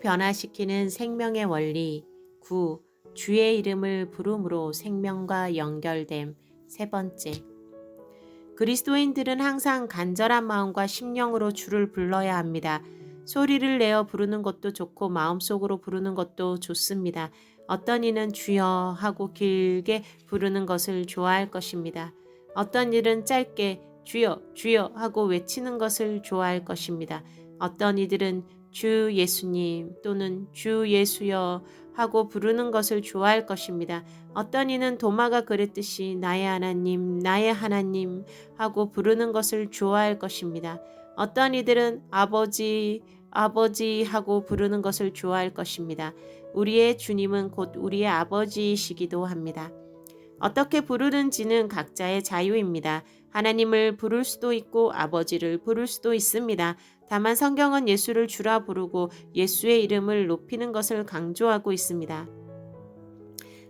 변화시키는 생명의 원리 9. 주의 이름을 부름으로 생명과 연결됨 세 번째. 그리스도인들은 항상 간절한 마음과 심령으로 주를 불러야 합니다. 소리를 내어 부르는 것도 좋고 마음속으로 부르는 것도 좋습니다. 어떤 이는 주여 하고 길게 부르는 것을 좋아할 것입니다. 어떤 일은 짧게 주여 주여 하고 외치는 것을 좋아할 것입니다. 어떤 이들은 주 예수님 또는 주 예수여 하고 부르는 것을 좋아할 것입니다. 어떤 이는 도마가 그랬듯이 나의 하나님, 나의 하나님 하고 부르는 것을 좋아할 것입니다. 어떤 이들은 아버지, 아버지 하고 부르는 것을 좋아할 것입니다. 우리의 주님은 곧 우리의 아버지이시기도 합니다. 어떻게 부르는지는 각자의 자유입니다. 하나님을 부를 수도 있고 아버지를 부를 수도 있습니다. 다만 성경은 예수를 주라 부르고 예수의 이름을 높이는 것을 강조하고 있습니다.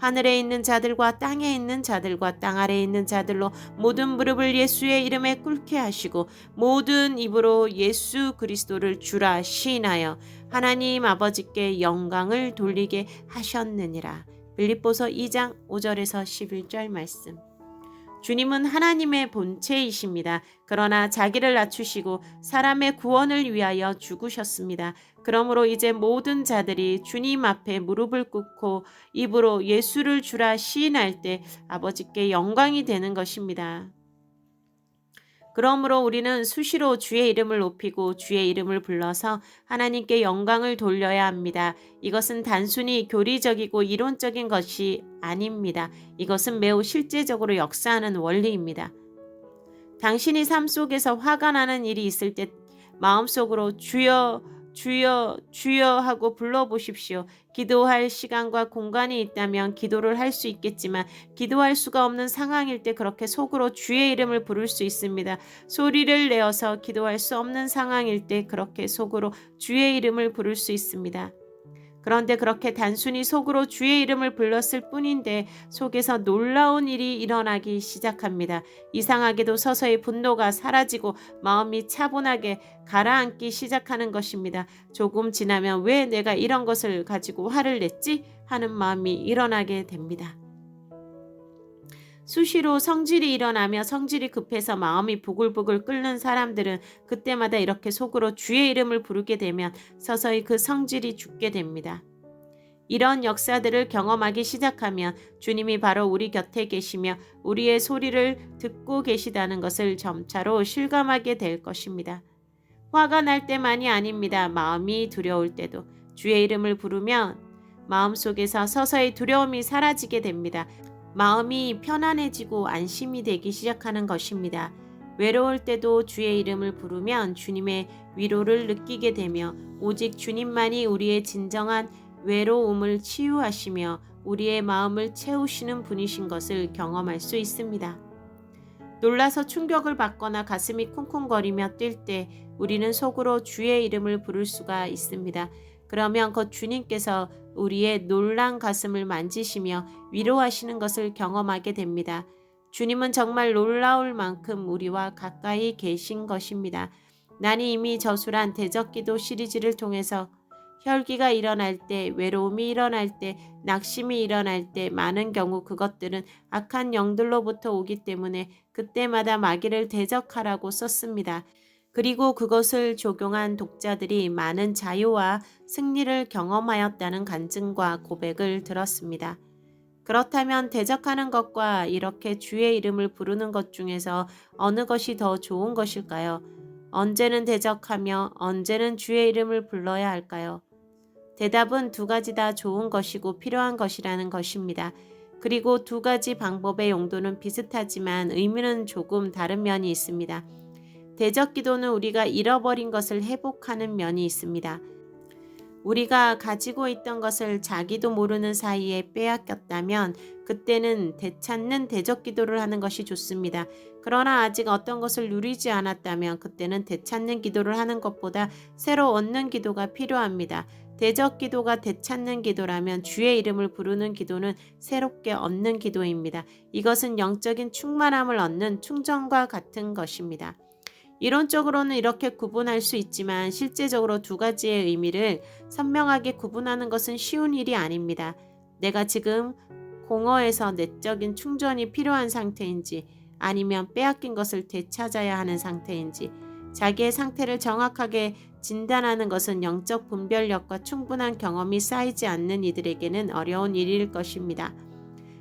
하늘에 있는 자들과 땅에 있는 자들과 땅 아래에 있는 자들로 모든 무릎을 예수의 이름에 꿇게 하시고 모든 입으로 예수 그리스도를 주라 시인하여 하나님 아버지께 영광을 돌리게 하셨느니라. 빌립보서 2장 5절에서 11절 말씀. 주님은 하나님의 본체이십니다. 그러나 자기를 낮추시고 사람의 구원을 위하여 죽으셨습니다. 그러므로 이제 모든 자들이 주님 앞에 무릎을 꿇고 입으로 예수를 주라 시인할 때 아버지께 영광이 되는 것입니다. 그러므로 우리는 수시로 주의 이름을 높이고 주의 이름을 불러서 하나님께 영광을 돌려야 합니다. 이것은 단순히 교리적이고 이론적인 것이 아닙니다. 이것은 매우 실제적으로 역사하는 원리입니다. 당신이 삶 속에서 화가 나는 일이 있을 때 마음속으로 주여 주여 주여 하고 불러보십시오. 기도할 시간과 공간이 있다면 기도를 할 수 있겠지만 기도할 수가 없는 상황일 때 그렇게 속으로 주의 이름을 부를 수 있습니다. 소리를 내어서 기도할 수 없는 상황일 때 그렇게 속으로 주의 이름을 부를 수 있습니다. 그런데 그렇게 단순히 속으로 주의 이름을 불렀을 뿐인데 속에서 놀라운 일이 일어나기 시작합니다. 이상하게도 서서히 분노가 사라지고 마음이 차분하게 가라앉기 시작하는 것입니다. 조금 지나면 왜 내가 이런 것을 가지고 화를 냈지? 하는 마음이 일어나게 됩니다. 수시로 성질이 일어나며 성질이 급해서 마음이 부글부글 끓는 사람들은 그때마다 이렇게 속으로 주의 이름을 부르게 되면 서서히 그 성질이 죽게 됩니다. 이런 역사들을 경험하기 시작하면 주님이 바로 우리 곁에 계시며 우리의 소리를 듣고 계시다는 것을 점차로 실감하게 될 것입니다. 화가 날 때만이 아닙니다. 마음이 두려울 때도 주의 이름을 부르면 마음속에서 서서히 두려움이 사라지게 됩니다. 마음이 편안해지고 안심이 되기 시작하는 것입니다. 외로울 때도 주의 이름을 부르면 주님의 위로를 느끼게 되며 오직 주님만이 우리의 진정한 외로움을 치유하시며 우리의 마음을 채우시는 분이신 것을 경험할 수 있습니다. 놀라서 충격을 받거나 가슴이 쿵쿵거리며 뛸 때 우리는 속으로 주의 이름을 부를 수가 있습니다. 그러면 곧 주님께서 우리의 놀란 가슴을 만지시며 위로하시는 것을 경험하게 됩니다. 주님은 정말 놀라울 만큼 우리와 가까이 계신 것입니다. 나는 이미 저술한 대적기도 시리즈를 통해서 혈기가 일어날 때, 외로움이 일어날 때, 낙심이 일어날 때 많은 경우 그것들은 악한 영들로부터 오기 때문에 그때마다 마귀를 대적하라고 썼습니다. 그리고 그것을 적용한 독자들이 많은 자유와 승리를 경험하였다는 간증과 고백을 들었습니다. 그렇다면 대적하는 것과 이렇게 주의 이름을 부르는 것 중에서 어느 것이 더 좋은 것일까요? 언제는 대적하며 언제는 주의 이름을 불러야 할까요? 대답은 두 가지 다 좋은 것이고 필요한 것이라는 것입니다. 그리고 두 가지 방법의 용도는 비슷하지만 의미는 조금 다른 면이 있습니다. 대적 기도는 우리가 잃어버린 것을 회복하는 면이 있습니다. 우리가 가지고 있던 것을 자기도 모르는 사이에 빼앗겼다면 그때는 되찾는 대적 기도를 하는 것이 좋습니다. 그러나 아직 어떤 것을 누리지 않았다면 그때는 되찾는 기도를 하는 것보다 새로 얻는 기도가 필요합니다. 대적 기도가 되찾는 기도라면 주의 이름을 부르는 기도는 새롭게 얻는 기도입니다. 이것은 영적인 충만함을 얻는 충전과 같은 것입니다. 이론적으로는 이렇게 구분할 수 있지만 실제적으로 두 가지의 의미를 선명하게 구분하는 것은 쉬운 일이 아닙니다. 내가 지금 공허에서 내적인 충전이 필요한 상태인지 아니면 빼앗긴 것을 되찾아야 하는 상태인지 자기의 상태를 정확하게 진단하는 것은 영적 분별력과 충분한 경험이 쌓이지 않는 이들에게는 어려운 일일 것입니다.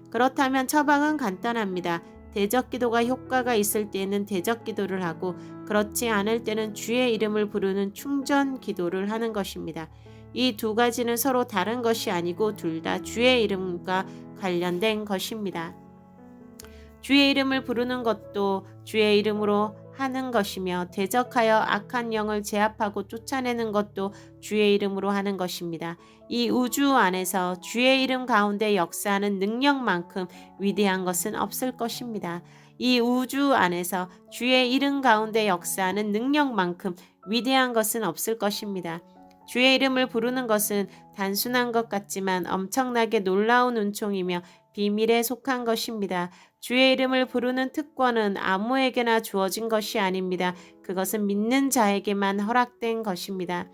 그렇다면 처방은 간단합니다. 대적 기도가 효과가 있을 때에는 대적 기도를 하고 그렇지 않을 때는 주의 이름을 부르는 충전 기도를 하는 것입니다. 이 두 가지는 서로 다른 것이 아니고 둘 다 주의 이름과 관련된 것입니다. 주의 이름을 부르는 것도 주의 이름으로 하는 것이며 대적하여 악한 영을 제압하고 쫓아내는 것도 주의 이름으로 하는 것입니다. 이 우주 안에서 주의 이름 가운데 역사하는 능력만큼 위대한 것은 없을 것입니다. 이 우주 안에서 주의 이름 가운데 역사하는 능력만큼 위대한 것은 없을 것입니다. 주의 이름을 부르는 것은 단순한 것 같지만 엄청나게 놀라운 은총이며 비밀에 속한 것입니다. 주의 이름을 부르는 특권은 아무에게나 주어진 것이 아닙니다. 그것은 믿는 자에게만 허락된 것입니다.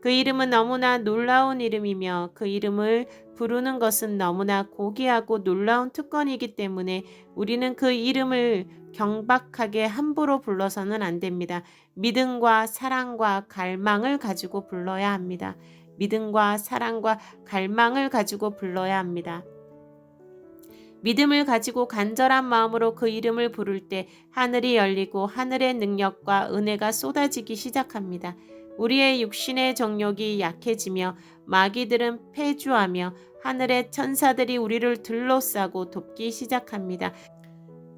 그 이름은 너무나 놀라운 이름이며 그 이름을 부르는 것은 너무나 고귀하고 놀라운 특권이기 때문에 우리는 그 이름을 경박하게 함부로 불러서는 안 됩니다. 믿음과 사랑과 갈망을 가지고 불러야 합니다. 믿음과 사랑과 갈망을 가지고 불러야 합니다. 믿음을 가지고 간절한 마음으로 그 이름을 부를 때 하늘이 열리고 하늘의 능력과 은혜가 쏟아지기 시작합니다. 우리의 육신의 정욕이 약해지며 마귀들은 패주하며 하늘의 천사들이 우리를 둘러싸고 돕기 시작합니다.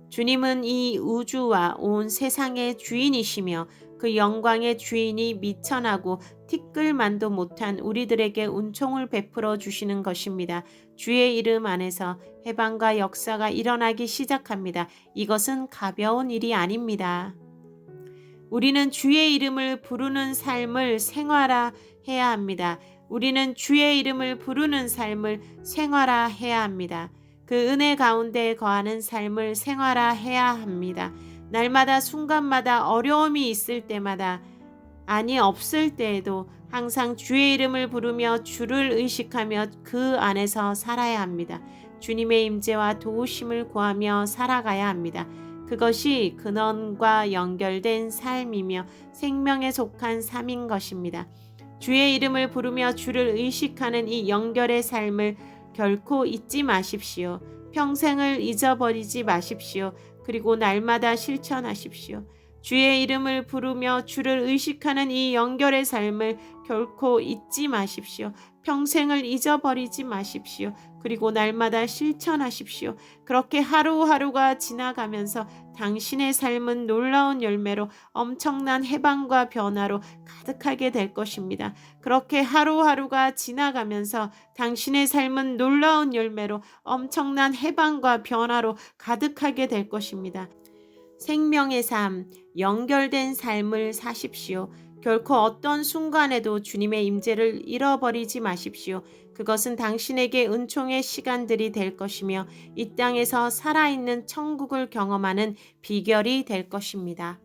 주님은 이 우주와 온 세상의 주인이시며 그 영광의 주인이 미천하고 티끌만도 못한 우리들에게 은총을 베풀어 주시는 것입니다. 주의 이름 안에서 해방과 역사가 일어나기 시작합니다. 이것은 가벼운 일이 아닙니다. 우리는 주의 이름을 부르는 삶을 생활화해야 합니다. 우리는 주의 이름을 부르는 삶을 생활화해야 합니다. 그 은혜 가운데 거하는 삶을 생활화해야 합니다. 날마다 순간마다 어려움이 있을 때마다 아니 없을 때에도 항상 주의 이름을 부르며 주를 의식하며 그 안에서 살아야 합니다. 주님의 임재와 도우심을 구하며 살아가야 합니다. 그것이 근원과 연결된 삶이며 생명에 속한 삶인 것입니다. 주의 이름을 부르며 주를 의식하는 이 연결의 삶을 결코 잊지 마십시오. 평생을 잊어버리지 마십시오. 그리고 날마다 실천하십시오. 주의 이름을 부르며 주를 의식하는 이 연결의 삶을 결코 잊지 마십시오. 평생을 잊어버리지 마십시오. 그리고 날마다 실천하십시오. 그렇게 하루하루가 지나가면서 당신의 삶은 놀라운 열매로 엄청난 해방과 변화로 가득하게 될 것입니다. 그렇게 하루하루가 지나가면서 당신의 삶은 놀라운 열매로 엄청난 해방과 변화로 가득하게 될 것입니다. 생명의 삶, 연결된 삶을 사십시오. 결코 어떤 순간에도 주님의 임재를 잃어버리지 마십시오. 그것은 당신에게 은총의 시간들이 될 것이며 이 땅에서 살아있는 천국을 경험하는 비결이 될 것입니다.